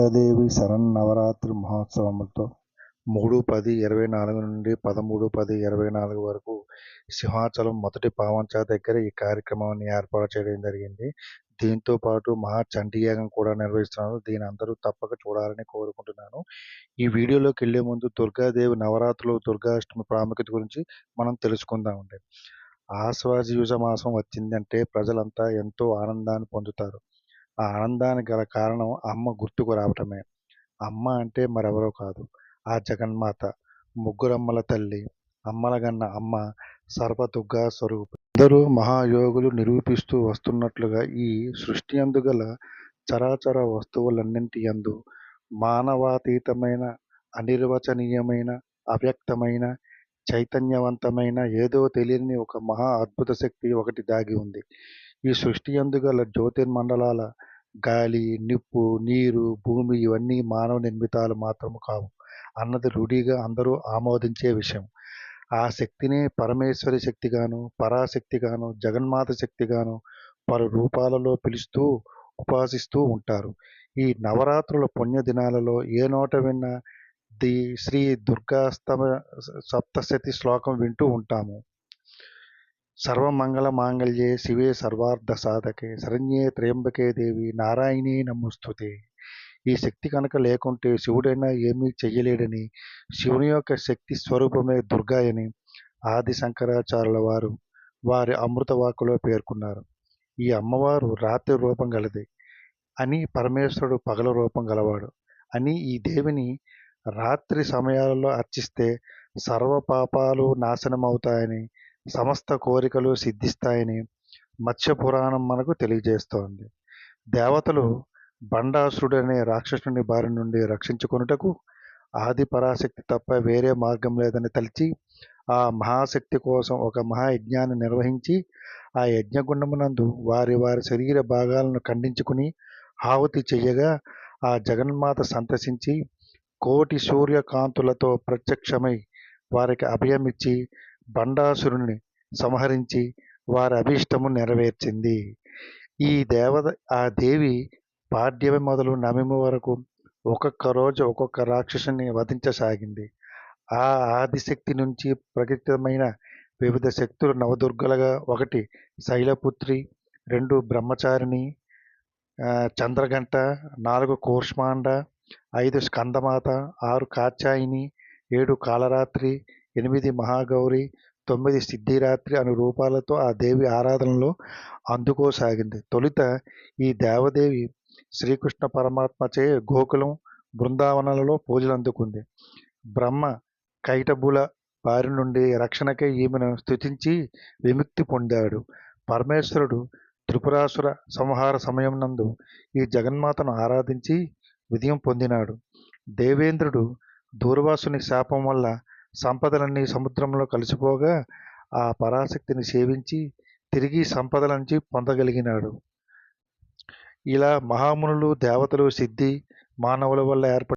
దుర్గాదేవి శరన్నవరాత్రి మహోత్సవములతో మూడు పది ఇరవై నాలుగు నుండి పదమూడు పది ఇరవై నాలుగు వరకు సింహాచలం మొదటి పావంచ దగ్గర ఈ కార్యక్రమాన్ని ఏర్పాటు చేయడం జరిగింది. దీంతో పాటు మహా చండీయాగం కూడా నిర్వహిస్తున్నారు. దీని అందరూ తప్పక చూడాలని కోరుకుంటున్నాను. ఈ వీడియోలోకి వెళ్ళే ముందు దుర్గాదేవి నవరాత్రులు దుర్గాష్టమి ప్రాముఖ్యత గురించి మనం తెలుసుకుందామండి. ఆశ్వాజయుజ మాసం వచ్చిందంటే ప్రజలంతా ఎంతో ఆనందాన్ని పొందుతారు. ఆ ఆనందానికి గల కారణం అమ్మ గుర్తుకు రావటమే. అమ్మ అంటే మరెవరో కాదు. ఆ జగన్మాత ముగ్గురమ్మల తల్లి అమ్మలగన్న అమ్మ సర్వదుర్గా స్వరూపం. అందరూ మహాయోగులు నిరూపిస్తూ వస్తున్నట్లుగా ఈ సృష్టి అందుగల చరాచర వస్తువులన్నింటి యందు మానవాతీతమైన అనిర్వచనీయమైన అవ్యక్తమైన చైతన్యవంతమైన ఏదో తెలియని ఒక మహా అద్భుత శక్తి ఒకటి దాగి ఉంది. ఈ సృష్టి అందుగల జ్యోతిర్మండలాల గాలి నిప్పు నీరు భూమి ఇవన్నీ మానవ నిర్మితాలు మాత్రము కావు. అన్నది రూఢిగా అందరూ ఆమోదించే విషయం. ఆ శక్తిని పరమేశ్వరి శక్తిగాను పరాశక్తిగాను జగన్మాత శక్తిగాను పలు రూపాలలో పిలుస్తూ ఉపాసిస్తూ ఉంటారు. ఈ నవరాత్రుల పుణ్య దినాలలో ఏ నోట విన్నా ది శ్రీ దుర్గాస్తమ సప్తశతి శ్లోకం వింటూ ఉంటాము. సర్వమంగళ మాంగళ్యే శివే సర్వార్థ సాధకే శరణ్యే త్రయంబకే దేవి నారాయణే నమస్తుతే. ఈ శక్తి కనుక లేకుంటే శివుడైనా ఏమీ చెయ్యలేడని శివుని యొక్క శక్తి స్వరూపమే దుర్గాయని ఆది శంకరాచార్యుల వారు వారి అమృతవాక్కులో పేర్కొన్నారు. ఈ అమ్మవారు రాత్రి రూపం గలది. అని పరమేశ్వరుడు పగల రూపం గలవాడు. అని ఈ దేవిని రాత్రి సమయాలలో అర్చిస్తే సర్వ పాపాలు నాశనమవుతాయని సమస్త కోరికలు సిద్ధిస్తాయని మత్స్య పురాణం మనకు తెలియజేస్తోంది. దేవతలు బండాసురుడనే రాక్షసుని బారి నుండి రక్షించుకొనుటకు ఆది పరాశక్తి తప్ప వేరే మార్గం లేదని తలిచి ఆ మహాశక్తి కోసం ఒక మహాయజ్ఞాన్ని నిర్వహించి ఆ యజ్ఞగుండమునందు వారి వారి శరీర భాగాలను ఖండించుకుని ఆహుతి చెయ్యగా ఆ జగన్మాత సంతసించి కోటి సూర్యకాంతులతో ప్రత్యక్షమై వారికి అభయమిచ్చి బండాసురుని సంహరించి వారి అభీష్టము నెరవేర్చింది. ఈ దేవత ఆ దేవి పాడ్యమి మొదలు నవమి వరకు ఒక్కొక్క రోజు ఒక్కొక్క రాక్షసుని వధించసాగింది. ఆ ఆదిశక్తి నుంచి ప్రకటితమైన వివిధ శక్తులు నవదుర్గలుగా ఒకటి శైలపుత్రి రెండు బ్రహ్మచారిణి చంద్రగంట నాలుగు కూర్ష్మాండ ఐదు స్కందమాత ఆరు కాచాయిని ఏడు కాలరాత్రి ఎనిమిది మహాగౌరి తొమ్మిది సిద్ధిరాత్రి అను రూపాలతో ఆ దేవి ఆరాధనలో అందుకోసాగింది. తొలుత ఈ దేవదేవి శ్రీకృష్ణ పరమాత్మచే గోకులం బృందావనాలలో పూజలు అందుకుంది బ్రహ్మ కైటబుల బారి నుండి రక్షణకై ఈమెను స్థుతించి విముక్తి పొందాడు. పరమేశ్వరుడు త్రిపురాసుర సంహార సమయం నందు ఈ జగన్మాతను ఆరాధించి విజయం పొందినాడు. దేవేంద్రుడు దూర్వాసుని శాపం వల్ల సంపదలన్నీ సముద్రంలో కలిసిపోగా ఆ పరాశక్తిని సేవించి తిరిగి సంపదల నుంచి పొందగలిగినాడు. ఇలా మహామునులు దేవతలు సిద్ధి మానవుల వల్ల ఏర్పడి